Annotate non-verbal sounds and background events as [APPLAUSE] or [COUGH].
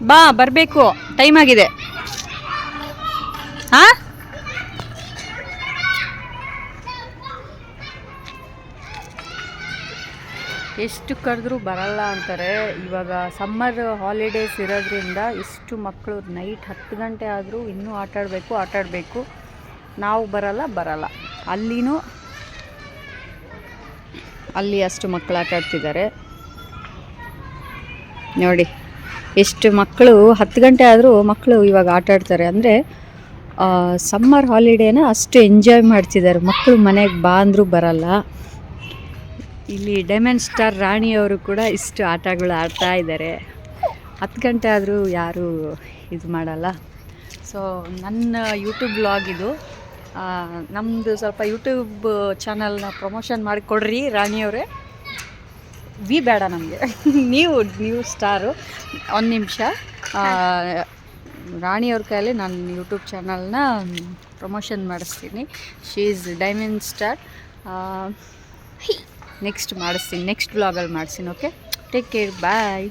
ಬಾ, ಬರಬೇಕು. ಟೈಮ್ ಆಗಿದೆ. ಹಾ? ಎಷ್ಟು ಕರೆದ್ರೂ ಬರಲ್ಲ ಅಂತಾರೆ. ಇವಾಗ ಸಮ್ಮರ್ ಹಾಲಿಡೇಸ್ ಇರೋದ್ರಿಂದ ಇಷ್ಟು ಮಕ್ಕಳು ನೈಟ್ ಹತ್ತು ಗಂಟೆ ಆದರೂ ಇನ್ನೂ ಆಟಾಡಬೇಕು ಆಟಾಡಬೇಕು. ನಾವು ಬರಲ್ಲ ಬರಲ್ಲ. ಅಲ್ಲಿನೂ ಅಲ್ಲಿ ಅಷ್ಟು ಮಕ್ಕಳು ಆಟಾಡ್ತಿದ್ದಾರೆ. ನೋಡಿ. ಎಷ್ಟು ಮಕ್ಕಳು, ಹತ್ತು ಗಂಟೆ ಆದರೂ ಮಕ್ಕಳು ಇವಾಗ ಆಟ ಆಡ್ತಾರೆ. ಅಂದರೆ ಸಮ್ಮರ್ ಹಾಲಿಡೇನ ಅಷ್ಟು ಎಂಜಾಯ್ ಮಾಡ್ತಿದ್ದಾರೆ. ಮಕ್ಕಳು ಮನೆಗೆ ಬಾ ಅಂದರೂ ಬರಲ್ಲ. ಇಲ್ಲಿ ಡೈಮಂಡ್ ಸ್ಟಾರ್ ರಾಣಿಯವರು ಕೂಡ ಇಷ್ಟು ಆಟಗಳು ಆಡ್ತಾ ಇದ್ದಾರೆ. ಹತ್ತು ಗಂಟೆ ಆದರೂ ಯಾರೂ ಇದು ಮಾಡಲ್ಲ. ಸೊ ನನ್ನ ಯೂಟ್ಯೂಬ್ ಬ್ಲಾಗ್ ಇದು. ನಮ್ಮದು ಸ್ವಲ್ಪ ಯೂಟ್ಯೂಬ್ ಚಾನಲ್ನ ಪ್ರಮೋಷನ್ ಮಾಡಿಕೊಡ್ರಿ ರಾಣಿಯವರೇ ವಿ ಬೇಡ ನಮಗೆ. [LAUGHS] ನೀವು ನೀವು ಸ್ಟಾರು. ಒಂದು ನಿಮಿಷ. ರಾಣಿಯವ್ರ ಕೈಯಲ್ಲಿ ನಾನು ಯೂಟ್ಯೂಬ್ ಚಾನಲ್ನ ಪ್ರಮೋಷನ್ ಮಾಡಿಸ್ತೀನಿ. She is diamond star next ಮಾಡಿಸ್ತೀನಿ. ನೆಕ್ಸ್ಟ್ ಬ್ಲಾಗಲ್ಲಿ ಮಾಡಿಸ್ತೀನಿ ಓಕೆ ಟೇಕ್ ಕೇರ್ ಬಾಯ್